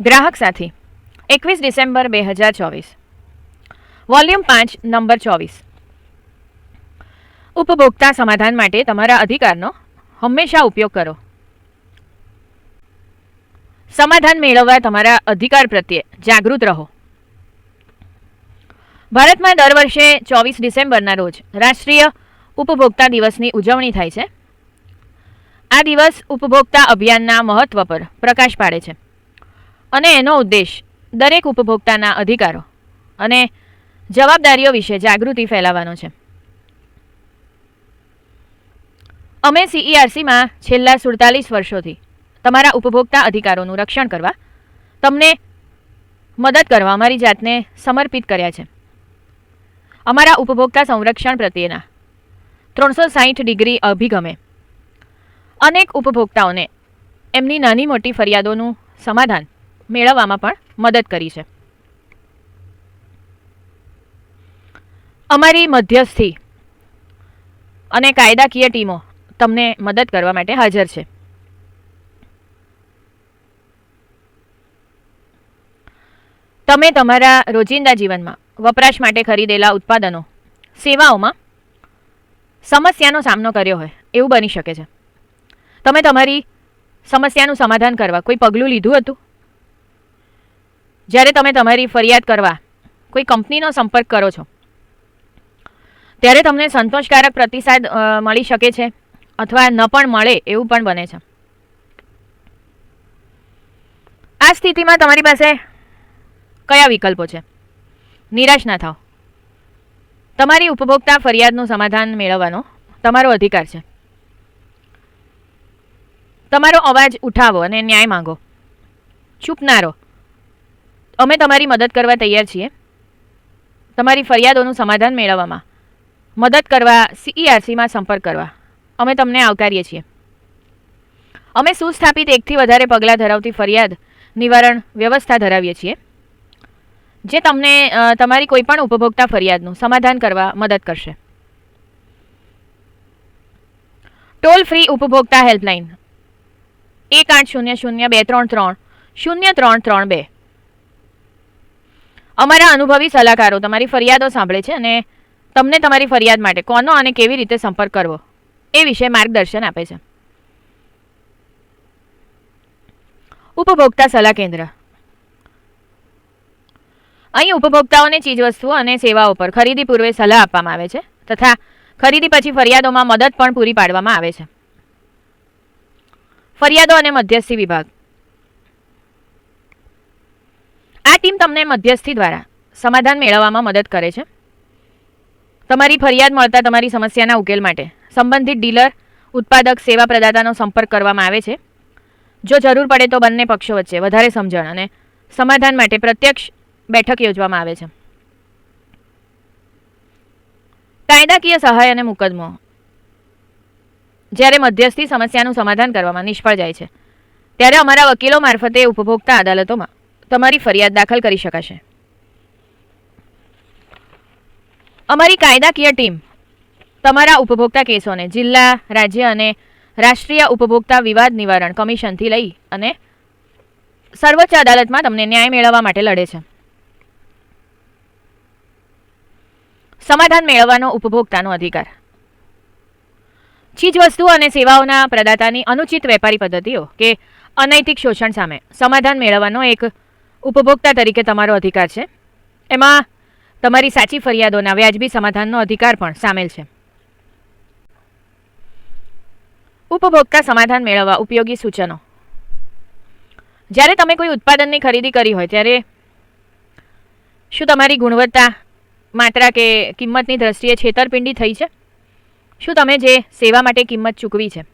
ગ્રાહક સાથી, એકવીસ ડિસેમ્બર બે હજાર ચોવીસ. વોલ્યુમ પાંચ, નંબર ચોવીસ. ઉપભોક્તા સમાધાન માટે તમારા અધિકારનો હંમેશા ઉપયોગ કરો. સમાધાન મેળવવા તમારા અધિકાર પ્રત્યે જાગૃત રહો. ભારતમાં દર વર્ષે ચોવીસ ડિસેમ્બરના રોજ રાષ્ટ્રીય ઉપભોક્તા દિવસની ઉજવણી થાય છે. આ દિવસ ઉપભોક્તા અભિયાનના મહત્વ પર પ્રકાશ પાડે છે. અને એનો ઉદ્દેશ દરેક ઉપભોક્તાના અધિકારો અને જવાબદારીઓ વિશે જાગૃતિ ફેલાવવાનો છે. અમે સીઈઆરસીમાં છેલ્લા સુડતાલીસ વર્ષોથી તમારા ઉપભોક્તા અધિકારોનું રક્ષણ કરવા, તમને મદદ કરવા અમારી જાતને સમર્પિત કર્યા છે. અમારા ઉપભોક્તા સંરક્ષણ પ્રત્યેના ત્રણસો સાહીઠ ડિગ્રી અભિગમે અનેક ઉપભોક્તાઓને એમની નાની મોટી ફરિયાદોનું સમાધાન મેળવવામાં પણ મદદ કરી છે. અમારી મધ્યસ્થી અને કાયદાકીય ટીમો તમને મદદ કરવા માટે હાજર છે. તમે તમારા રોજિંદા જીવનમાં વપરાશ માટે ખરીદેલા ઉત્પાદનો, સેવાઓમાં સમસ્યાનો સામનો કર્યો હોય એવું બની શકે છે. તમે તમારી સમસ્યાનું સમાધાન કરવા કોઈ પગલું લીધું હતું? જ્યારે તમે તમારી ફરિયાદ કરવા કોઈ કંપનીનો સંપર્ક કરો છો, ત્યારે તમને સંતોષકારક પ્રતિસાદ મળી શકે છે અથવા ન પણ મળે એવું પણ બને છે. આ સ્થિતિમાં તમારી પાસે કયા વિકલ્પો છે? નિરાશ ના થાઓ. તમારી ઉપભોક્તા ફરિયાદનું સમાધાન મેળવવાનો તમારો અધિકાર છે. તમારો અવાજ ઉઠાવો અને ન્યાય માંગો. ચૂપ ના રહો. અમે તમારી મદદ કરવા તૈયાર છીએ. તમારી ફરિયાદોનું સમાધાન મેળવવામાં. મદદ કરવા, સીઈઆરસીમાં સંપર્ક કરવા. અમે તમને આવકારીએ છીએ. અમે સુસ્થાપિત એકથી વધારે પગલાં ધરાવતી ફરિયાદ નિવારણ વ્યવસ્થા ધરાવીએ છીએ. જે તમને તમારી કોઈપણ ઉપભોક્તા ફરિયાદનું સમાધાન કરવા મદદ કરશે. ટોલ ફ્રી ઉપભોક્તા હેલ્પલાઇન. એક આઠ શૂન્ય શૂન્ય બે ત્રણ ત્રણ. શૂન્ય ત્રણ ત્રણ બે. અમારા અનુભવી સલાહકારો, તમારી ફરિયાદો સાંભળે છે અને તમને તમારી ફરિયાદ માટે કોનો અને કેવી રીતે સંપર્ક કરવો, એ વિશે માર્ગદર્શન આપે છે. ઉપભોક્તા સલાહ કેન્દ્ર. અહીં ઉપભોક્તાઓને ચીજવસ્તુઓ અને સેવાઓ પર ખરીદી પૂર્વે સલાહ આપવામાં આવે છે તથા ખરીદી પછી ફરિયાદોમાં મદદ પણ પૂરી પાડવામાં આવે છે. ફરિયાદો અને મધ્યસ્થી વિભાગ. તમને મધ્યસ્થી દ્વારા સમાધાન મેળવવામાં મદદ કરે છે. તમારી ફરિયાદ મળતા તમારી સમસ્યાના ઉકેલ માટે સંબંધિત ડીલર, ઉત્પાદક, સેવા પ્રદાતાનો સંપર્ક કરવામાં આવે છે. જો જરૂર પડે તો બંને પક્ષો વચ્ચે વધારે સમજણ અને સમાધાન માટે પ્રત્યક્ષ બેઠક યોજવામાં આવે છે. કાયદાકીય સહાય અને મુકદમો જ્યારે મધ્યસ્થી સમસ્યાનું સમાધાન કરવામાં નિષ્ફળ જાય છે, ત્યારે અમારા વકીલો મારફતે ઉપભોક્તા અદાલતોમાં તમારી ફરિયાદ દાખલ કરી શકાશે. અમારી કાયદાકીય ટીમ તમારા ઉપભોક્તા કેસોને જિલ્લા, રાજ્ય અને રાષ્ટ્રીય ઉપભોક્તા વિવાદ નિવારણ કમિશનથી લઈ અને સર્વોચ્ચ અદાલતમાં તમને ન્યાય મેળવવા માટે લડે છે. સમાધાન મેળવવાનો ઉપભોક્તાનો અધિકાર. ચીજવસ્તુઓ અને સેવાઓના પ્રદાતાની અનુચિત વેપારી પદ્ધતિઓ કે અનૈતિક શોષણ સામે સમાધાન મેળવવાનો એક ઉપભોક્તા તરીકે તમારો અધિકાર છે. એમાં તમારી સાચી ફરિયાદોના વ્યાજબી સમાધાનનો અધિકાર પણ સામેલ છે. ઉપભોક્તા સમાધાન મેળવવા ઉપયોગી સૂચનો. જ્યારે તમે કોઈ ઉત્પાદનની ખરીદી કરી હોય, ત્યારે શું તમારી ગુણવત્તા માત્રા કે કિંમતની દ્રષ્ટિએ છેતરપિંડી થઈ છે? શું તમે જે સેવા માટે કિંમત ચૂકવી છે,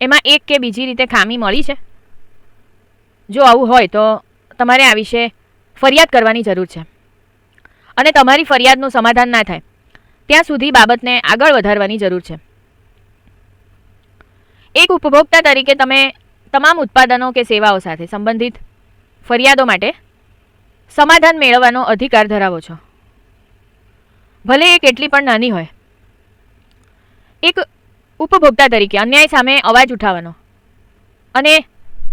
એમાં એક કે બીજી રીતે ખામી મળી છે? જો આવું હોય તો તમારે આ વિશે ફરિયાદ કરવાની જરૂર છે. અને તમારી ફરિયાદનું સમાધાન ના થાય, ત્યાં સુધી બાબતને આગળ વધારવાની જરૂર છે. એક ઉપભોક્તા તરીકે તમે તમામ ઉત્પાદનો કે સેવાઓ સાથે સંબંધિત ફરિયાદો માટે સમાધાન મેળવવાનો અધિકાર ધરાવો છો. ભલે એ કેટલી પણ નાની હોય. એક ઉપભોક્તા તરીકે અન્યાય સામે અવાજ ઉઠાવવાનો અને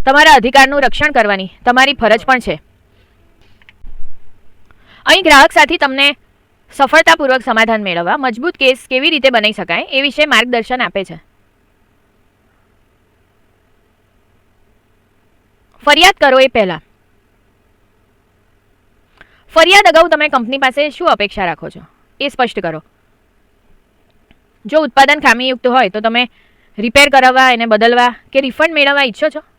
તમારા અધિકારનું રક્ષણ કરવાની. તમારી ફરજ પણ છે. અહીં ગ્રાહક સાથે તમને સફળતાપૂર્વક સમાધાન મેળવવા, મજબૂત કેસ કેવી રીતે બનાવી શકાય એ વિશે માર્ગદર્શન આપે છે. ફરિયાદ કરો એ પહેલાં. ફરિયાદ અગાઉ તમે કંપની પાસે શું અપેક્ષા રાખો છો? એ સ્પષ્ટ કરો. જો ઉત્પાદન ખામીયુક્ત હોય તો તમે રિપેર કરાવવા, એને બદલવા કે રિફંડ મેળવવા ઈચ્છો છો?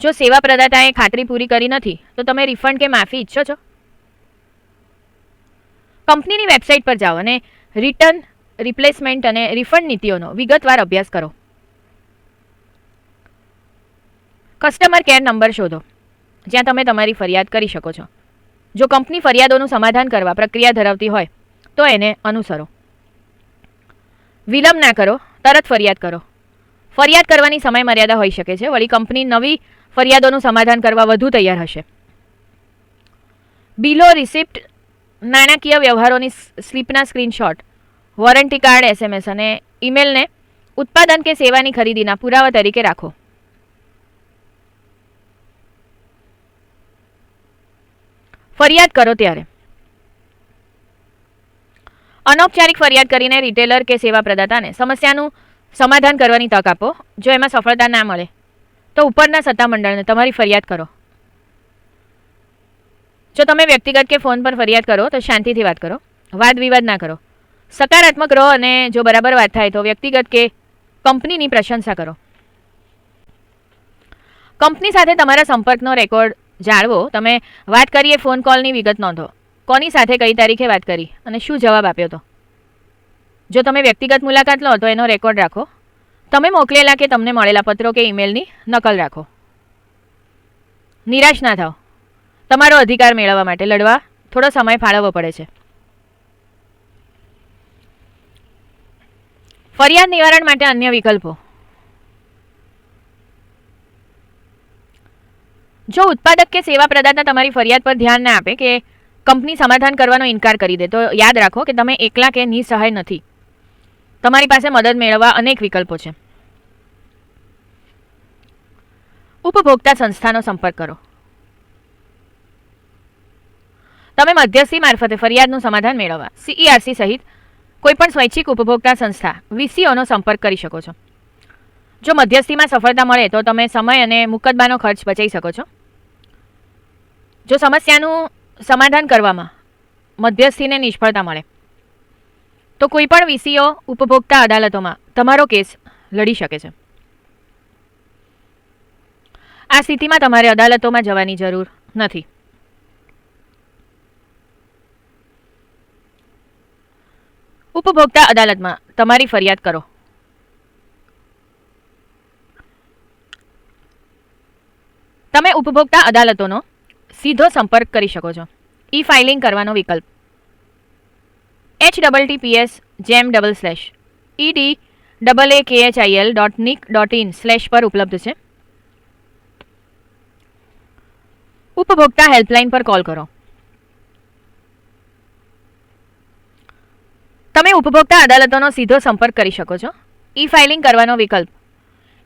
જો સેવા પ્રદાતાએ ખાતરી પૂરી કરી નથી, તો તમે રિફંડ કે માફી ઈચ્છો છો? કંપનીની વેબસાઇટ પર જાઓ અને રિટર્ન રિપ્લેસમેન્ટ અને રિફંડ નીતિઓનો વિગતવાર અભ્યાસ કરો. કસ્ટમર કેર નંબર શોધો, જ્યાં તમે તમારી ફરિયાદ કરી શકો છો. જો કંપની ફરિયાદોનું સમાધાન કરવા પ્રક્રિયા ધરાવતી હોય, તો એને અનુસરો. વિલંબ ના કરો, તરત ફરિયાદ કરો. ફરિયાદ કરવાની સમય મર્યાદા હોઈ શકે છે. વળી કંપની નવી ફરિયાદોનું સમાધાન કરવા વધુ તૈયાર હશે. બિલો રિસિપ્ટ નાણાકીય વ્યવહારોની સ્લીપના સ્ક્રીનશોટ, વોરંટી કાર્ડ, એસએમએસ અને ઈમેલને ઉત્પાદન કે સેવાની ખરીદીના પુરાવા તરીકે રાખો. ફરિયાદ કરો ત્યારે. અનૌપચારિક ફરિયાદ કરીને રિટેલર કે સેવા પ્રદાતાને સમસ્યાનું સમાધાન કરવાની તક આપો, જો એમાં સફળતા ના મળે. તો ઉપરના સત્તામંડળને તમારી ફરિયાદ કરો. જો તમે વ્યક્તિગત કે ફોન પર ફરિયાદ કરો, તો શાંતિથી વાત કરો. વાદ વિવાદ ના કરો. સકારાત્મક રહો અને જો બરાબર વાત થાય તો વ્યક્તિગત કે કંપનીની પ્રશંસા કરો. કંપની સાથે તમારા સંપર્કનો રેકોર્ડ જાળવો. તમે વાત કરીએ ફોન કોલની વિગત નોંધો. કોની સાથે કઈ તારીખે વાત કરી અને શું જવાબ આપ્યો હતો જો તમે વ્યક્તિગત મુલાકાત લો તો એનો રેકોર્ડ રાખો. તમે મોકલેલા કે તમને મળેલા પત્રો કે ઈમેલની નકલ રાખો. નિરાશ ના થાઓ. તમારો અધિકાર મેળવવા માટે લડવા થોડો સમય ફાળવવો પડે છે. ફરિયાદ નિવારણ માટે અન્ય વિકલ્પો. જો ઉત્પાદક કે સેવા પ્રદાતા તમારી ફરિયાદ પર ધ્યાન ના આપે કે કંપની સમાધાન કરવાનો ઇનકાર કરી દે, તો યાદ રાખો કે તમે એકલા કે નિસહાય નથી. તમારી પાસે મદદ મેળવવા અનેક વિકલ્પો છે. ઉપભોક્તા સંસ્થાનો સંપર્ક કરો. તમે મધ્યસ્થી મારફતે ફરિયાદનું સમાધાન મેળવવા સીઈઆરસી સહિત કોઈપણ સ્વૈચ્છિક ઉપભોક્તા સંસ્થા વીસીઓનો સંપર્ક કરી શકો છો. જો મધ્યસ્થીમાં સફળતા મળે તો તમે સમય અને મુકદ્દમાનો ખર્ચ બચાવી શકો છો. જો સમસ્યાનું સમાધાન કરવામાં મધ્યસ્થીને નિષ્ફળતા મળે, તો કોઈપણ વીસીઓ ઉપભોક્તા અદાલતોમાં તમારો કેસ લડી શકે છે. આ સ્થિતિમાં તમારે અદાલતોમાં જવાની જરૂર નથી. ઉપભોક્તા અદાલતમાં તમારી ફરિયાદ કરો. તમે ઉપભોક્તા અદાલતોનો સીધો સંપર્ક કરી શકો છો. ઈ ફાઇલિંગ કરવાનો વિકલ્પ. એચ ડબલ ટી પીએસ જેમ double slash ED double A K H I L dot NIC dot in slash પર ઉપલબ્ધ છે. ઉપભોક્તા હેલ્પલાઇન પર કોલ કરો. તમે ઉપભોક્તા અદાલતોનો સીધો સંપર્ક કરી શકો છો. ઈ ફાઇલિંગ કરવાનો વિકલ્પ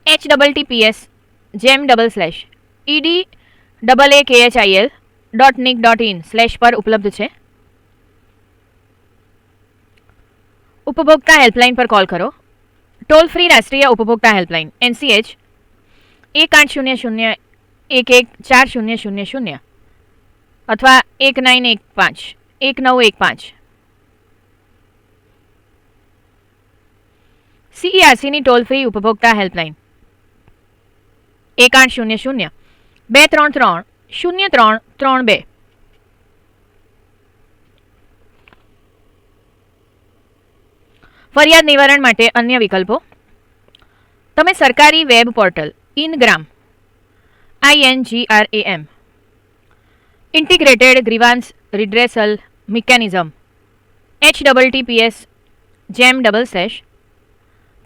એચ ડબલ ટીપીએસ જેમ double slash ED double A K H I dot NIC dot in slash પર ઉપલબ્ધ છે. ઉપભોક્તા હેલ્પલાઇન પર કોલ કરો. ટોલ ફ્રી રાષ્ટ્રીય ઉપભોક્તા હેલ્પલાઇન એનસીએચ એક આઠ શૂન્ય શૂન્ય એક એક ચાર શૂન્ય શૂન્ય શૂન્ય. અથવા એક નાઇન એક પાંચ. એક નવ એક પાંચ. સીઈઆરસીની ટોલ ફ્રી ઉપભોક્તા હેલ્પલાઇન. એક આઠ શૂન્ય શૂન્ય. બે ત્રણ ત્રણ. શૂન્ય ત્રણ ત્રણ બે. ફરિયાદ નિવારણ માટે અન્ય વિકલ્પો. તમે સરકારી web portal, INGRAM I N G R A M integrated grievance redressal mechanism H double જેમ double sash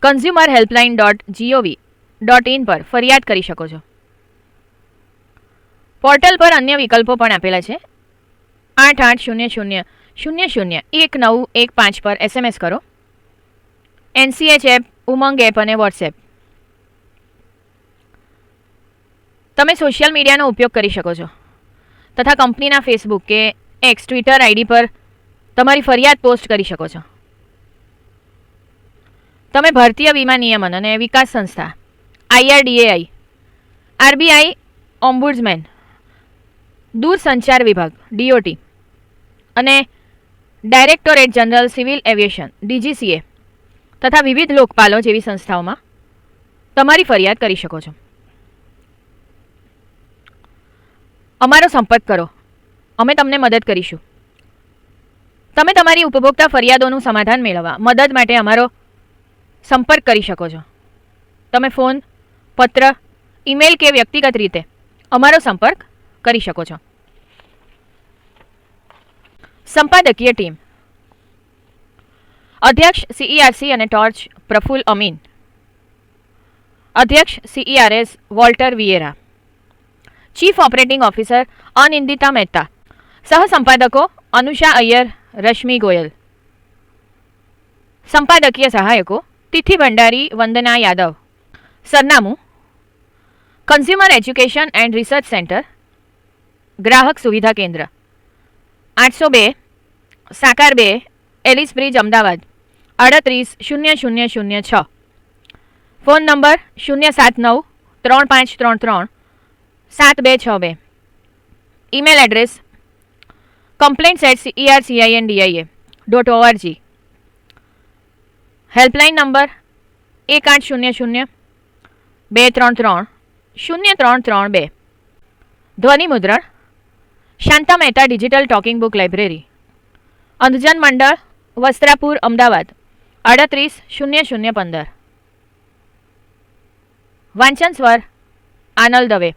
consumer helpline dot GOV dot in પર ફરિયાદ કરી શકો છો. પોર્ટલ પર અન્ય વિકલ્પો પણ આપેલા છે. આઠ આઠ શૂન્ય શૂન્ય શૂન્ય શૂન્ય એક નવ એક પાંચ પર એસએમએસ કરો. એનસીએચ એપ ઉમંગ એપ અને વોટ્સએપ તમે સોશિયલ મીડિયાનો ઉપયોગ કરી શકો છો. તથા કંપનીના ફેસબુક કે એક્સ ટ્વિટર આઈડી પર તમારી ફરિયાદ પોસ્ટ કરી શકો છો. તમે ભારતીય વીમા નિયમન અને વિકાસ સંસ્થા આઈઆરડીએઆઈ આરબીઆઈ ઓમ્બુડ્સમેન દૂરસંચાર વિભાગ ડીઓટી અને directorate general civil aviation DGCA તથા વિવિધ લોકપાલો જેવી સંસ્થાઓમાં તમારી ફરિયાદ કરી શકો છો. અમારો સંપર્ક કરો. અમે તમને મદદ કરીશું. તમે તમારી ઉપભોક્તા ફરિયાદોનું સમાધાન મેળવવા મદદ માટે અમારો સંપર્ક કરી શકો છો. તમે ફોન, પત્ર, ઈમેલ કે વ્યક્તિગત રીતે અમારો સંપર્ક કરી શકો છો. સંપાદકીય ટીમ. અધ્યક્ષ સીઈઆરસી અને ટોર્ચ પ્રફુલ અમીન. અધ્યક્ષ CERS Walter Vieira chief operating officer Anindita Mehta સહસંપાદકો Anusha Iyer Rashmi Goyal સંપાદકીય સહાયકો તિથિ ભંડારી વંદના યાદવ સરનામું consumer education and research centre ગ્રાહક સુવિધા કેન્દ્ર આઠસો બે સાકાર બે એલિસ બ્રિજ અમદાવાદ અડત્રીસ શૂન્ય શૂન્ય શૂન્ય છ ફોન નંબર શૂન્ય સાત નવ ત્રણ પાંચ ત્રણ ત્રણ સાત બે છ બે. Email address complaints at CRCINDIA dot ORG helpline number એક આઠ શૂન્ય શૂન્ય બે ત્રણ ત્રણ શૂન્ય ત્રણ ત્રણ બે. ધ્વનિ મુદ્રણ Shanta Mehta digital talking book library Andhjan Mandal Vastrapur, Ahmedabad. અડત્રીસ શૂન્ય શૂન્ય પંદર. વાંચન સ્વર આનલ દવે.